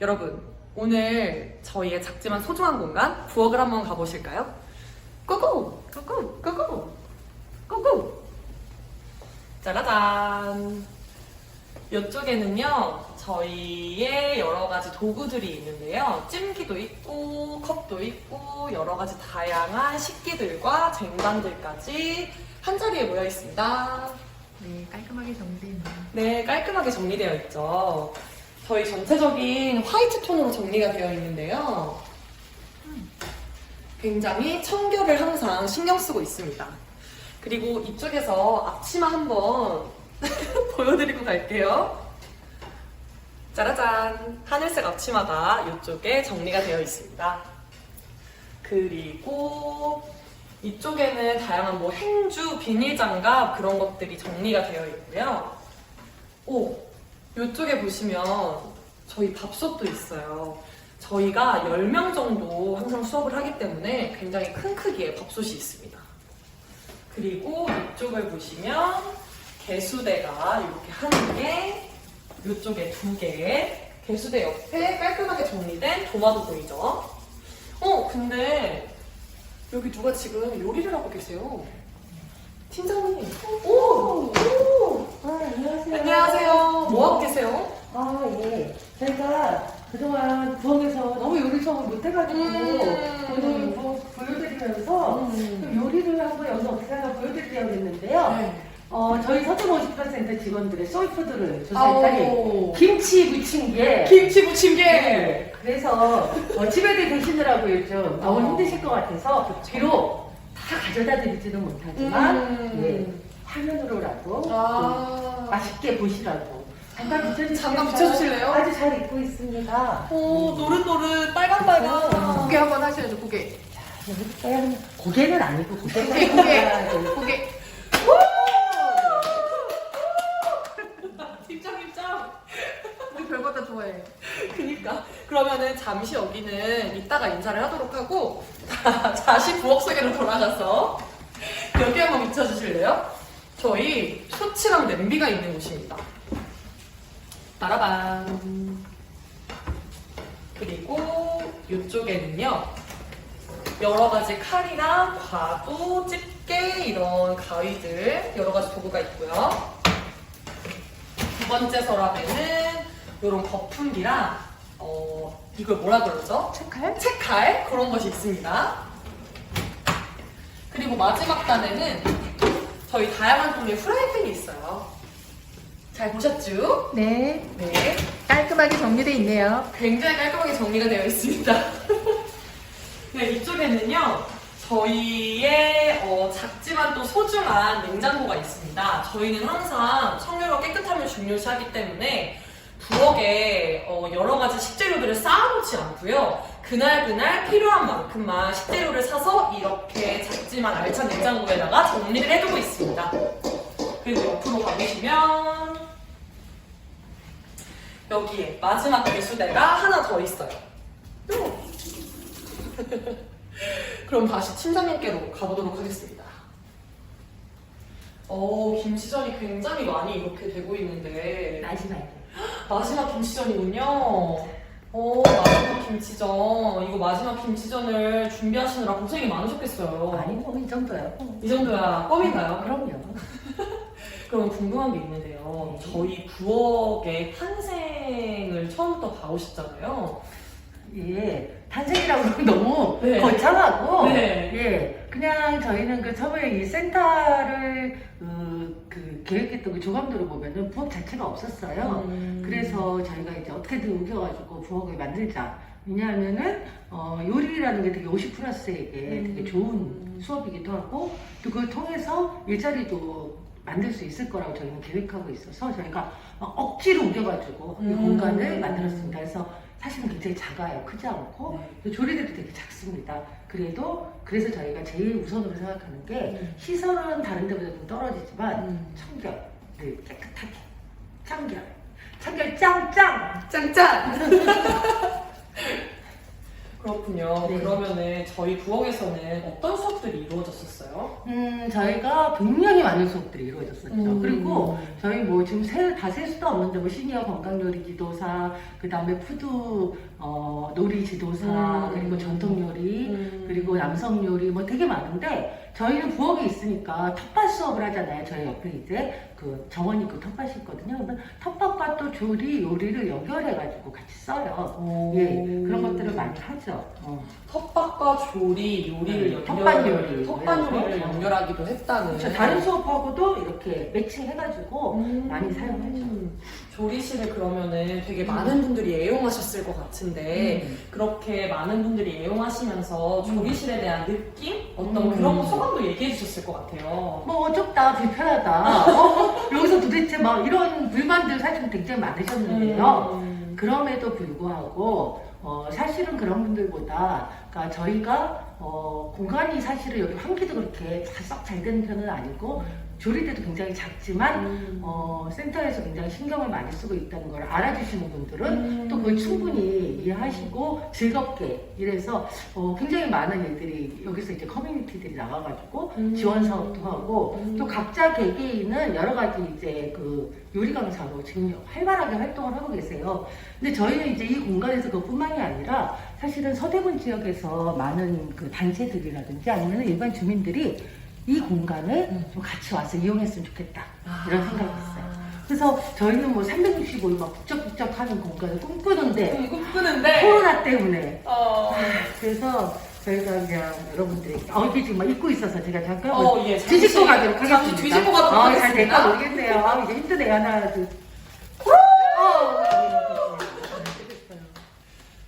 여러분, 오늘 저희의 작지만 소중한 공간 부엌을 한번 가보실까요? 고고! 고고! 고고! 고고! 짜라잔! 이쪽에는요, 저희의 여러 가지 도구들이 있는데요. 찜기도 있고, 컵도 있고, 여러 가지 다양한 식기들과 쟁반들까지 한 자리에 모여 있습니다. 네, 깔끔하게 정리되어 있네요. 네, 깔끔하게 정리되어 있죠. 저희 전체적인 화이트 톤으로 정리가 되어 있는데요. 굉장히 청결을 항상 신경 쓰고 있습니다. 그리고 이쪽에서 앞치마 한번 보여드리고 갈게요. 짜라잔! 하늘색 앞치마가 이쪽에 정리가 되어 있습니다. 그리고 이쪽에는 다양한 뭐 행주, 비닐 장갑 그런 것들이 정리가 되어 있고요. 오, 이쪽에 보시면 저희 밥솥도 있어요. 저희가 10명 정도 항상 수업을 하기 때문에 굉장히 큰 크기의 밥솥이 있습니다. 그리고 이쪽을 보시면 개수대가 이렇게 한 개, 이쪽에 두 개, 개수대 옆에 깔끔하게 정리된 도마도 보이죠? 어, 근데 여기 누가 지금 요리를 하고 계세요? 팀장님. 오! 오! 아, 안녕하세요. 안녕하세요. 뭐 하고 계세요? 아, 예. 저희가 그동안 부엌에서 너무 요리 수업을 못해가지고, 음. 오늘 부엌 보여드리면서 좀 요리를 한번 여기서 어떻게 하나 보여드리려고 했는데요. 네. 어, 저희 서점50% 직원들의 소울푸드를 조사했더니, 아오. 김치 부침개. 김치 부침개. 네. 그래서 어, 집에들 계시느라고 요즘 너무 어. 힘드실 것 같아서, 비록 다 가져다 드리지는 못하지만, 음. 예, 화면으로라도 아. 좀 맛있게 보시라고. 잠깐 비춰주시겠어요? 잠깐 비춰주실래요? 아주 잘 입고 있습니다. 오, 노릇노릇 빨강빨강. 고개 한 번 하셔야죠, 고개. 해볼까요? 고개는 아니고 고개 고개, 고개. 고개. 팀장 입장. 우리 별거 다 좋아해. 그니까. 그러면은 잠시 여기는 이따가 인사를 하도록 하고, 다시 부엌 속으로 돌아가서 여기 한번 비춰주실래요? 저희 쇼츠랑 냄비가 있는 곳입니다. 따라반. 그리고 이쪽에는요, 여러 가지 칼이랑 과도, 집게, 이런 가위들, 여러 가지 도구가 있고요. 두 번째 서랍에는 이런 거품기랑, 어, 이걸 뭐라 그러죠? 책칼? 책칼 그런 것이 있습니다. 그리고 마지막 단에는 저희 다양한 종류의 프라이팬이 있어요. 잘 보셨죠? 네. 네. 깔끔하게 정리되어 있네요. 굉장히 깔끔하게 정리가 되어 있습니다. 네, 이쪽에는요, 저희의 어, 작지만 또 소중한 냉장고가 있습니다. 저희는 항상 청결과 깨끗함을 중요시하기 때문에 부엌에 어, 여러 가지 식재료들을 쌓아놓지 않고요. 그날 그날 필요한 만큼만 식재료를 사서 이렇게 작지만 알찬 냉장고에다가 정리를 해두고 있습니다. 그리고 옆으로 가보시면 여기에 마지막 배수대가 하나 더 있어요. 그럼 다시 팀장님께로 가보도록 하겠습니다. 어, 김치전이 굉장히 많이 이렇게 되고 있는데 마지막에. 마지막 김치전이군요. 어, 마지막 김치전. 이거 마지막 김치전을 준비하시느라 고생이 많으셨겠어요. 아니, 뭐이 정도야. 이 정도야 껌인가요? 그럼요. 그럼 궁금한 게 있는데요. 저희 부엌의 탄생을 처음부터 봐오셨잖아요. 예, 탄생이라고 그러면 너무 네. 거창하고, 네. 예, 그냥 저희는 그 처음에 이 센터를 그, 그 계획했던 그 조감도를 보면은 부엌 자체가 없었어요. 음. 그래서 저희가 이제 어떻게든 우겨가지고 부엌을 만들자. 왜냐하면은 어, 요리라는 게 되게 50 플러스에게 음. 되게 좋은 수업이기도 하고 또 그걸 통해서 일자리도 만들 수 있을 거라고 저희는 계획하고 있어서 저희가 막 억지로 우겨가지고 이 음. 공간을 만들었습니다. 그래서 사실은 굉장히 작아요. 크지 않고 네. 또 조리대도 되게 작습니다. 그래도 그래서 저희가 제일 우선으로 생각하는 게 음. 시설은 다른 데보다 좀 떨어지지만 음. 청결, 늘 깨끗하게 청결, 청결 짱짱. 짠짠! 그렇군요. 네. 그러면은 저희 부엌에서는 어떤 수업들이 이루어졌었어요? 음, 저희가 굉장히 많은 수업들이 이루어졌었죠. 음. 그리고 저희 뭐 지금 세, 다셀 수도 없는데 뭐 시니어 건강요리 지도사, 그 다음에 푸드 어, 놀이 지도사, 음. 그리고 전통 요리, 음. 그리고 남성 요리 뭐 되게 많은데 저희는 부엌이 있으니까 텃밭 수업을 하잖아요. 저희 옆에 이제 그 정원 있고 텃밭이 있거든요. 그러면 텃밭과 또 조리, 요리를 연결해가지고 같이 써요. 오. 예, 그런 것들을 많이 하죠. 어. 텃밭과 조리, 요리를 네, 텃밭 요리. 텃밭 요리를 연결하기도 했다는. 그렇죠. 다른 수업하고도 이렇게 매칭해가지고 음. 많이 사용하죠. 조리실을 그러면은 되게 많은 음. 분들이 애용하셨을 것 같은. 데 음. 그렇게 많은 분들이 애용하시면서 조리실에 대한 느낌? 어떤 음. 그런 소감도 얘기해 주셨을 것 같아요. 뭐 좁다, 불편하다. 어, 여기서 도대체 막 이런 불만들 사실 굉장히 많으셨는데요. 음. 그럼에도 불구하고 어, 사실은 그런 분들보다 그러니까 저희가 어, 공간이 사실은 여기 환기도 그렇게 싹 잘 되는 편은 아니고 조리대도 굉장히 작지만 음. 어, 센터에서 굉장히 신경을 많이 쓰고 있다는 걸 알아주시는 분들은 음. 또 그걸 충분히 이해하시고 즐겁게 이래서 어, 굉장히 많은 일들이 여기서 이제 커뮤니티들이 나와가지고 음. 지원 사업도 하고 음. 또 각자 개개인은 여러 가지 이제 그 요리 강사로 지금 활발하게 활동을 하고 계세요. 근데 저희는 이제 이 공간에서 그뿐만이 아니라 사실은 서대문 지역에서 많은 그 단체들이라든지 아니면 일반 주민들이 이 공간을 좀 같이 와서 이용했으면 좋겠다 이런 생각이 있어요. 그래서 저희는 뭐 365일 막 북적북적 하는 공간을 꿈꾸는데 음, 꿈꾸는데 코로나 때문에 어, 그래서 저희가 그냥 여러분들이 어 이게 지금 막 입고 있어서 제가 잠깐 어, 예, 잠시- 뒤집고 가도록 잠시 하겠습니다. 뒤집고 가도록 어, 잘 하겠습니다. 될까 모르겠네요. 아, 이제 힘드네요. 하나 둘. 어,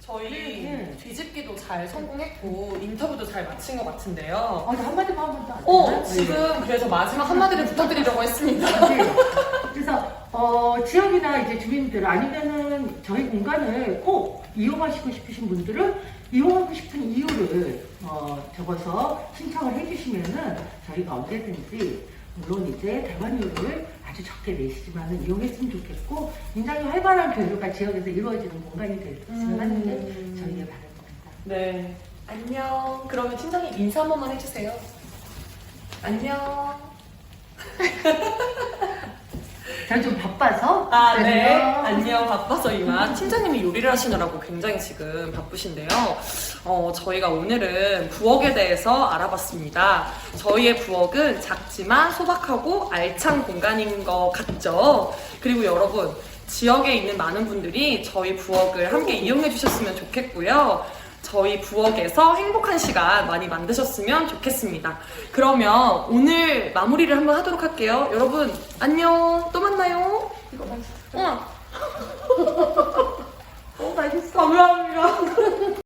저희 네. 뒤집기도 잘 성공했고 인터뷰도 잘 마친 것 같은데요. 어, 한마디만 하면 또안 어? 지금 그래서 마지막 한마디를 부탁드리려고 했습니다. 네. 그래서 어, 지역이나 이제 주민들 아니면은 저희 공간을 꼭 이용하시고 싶으신 분들은 이용하고 싶은 이유를 어, 적어서 신청을 해주시면은 저희가 언제든지 물론 이제 대관료를 아주 적게 내시지만은 이용했으면 좋겠고 굉장히 활발한 교류가 지역에서 이루어지는 공간이 됐으면 하는 게 음. 저희의 바람입니다. 네. 안녕. 그러면 팀장님 인사 한 번만 해주세요. 안녕. 저는 좀 바빠서 아, 네. 안녕. 안녕. 바빠서 이만. 팀장님이 요리를 하시느라고 굉장히 지금 바쁘신데요. 어, 저희가 오늘은 부엌에 대해서 알아봤습니다. 저희의 부엌은 작지만 소박하고 알찬 공간인 것 같죠? 그리고 여러분, 지역에 있는 많은 분들이 저희 부엌을 함께 이용해 주셨으면 좋겠고요. 저희 부엌에서 행복한 시간 많이 만드셨으면 좋겠습니다. 그러면 오늘 마무리를 한번 하도록 할게요. 여러분, 안녕. 또 만나요. 이거 맛있어. 응. 어. 너무 어, 맛있어. 감사합니다.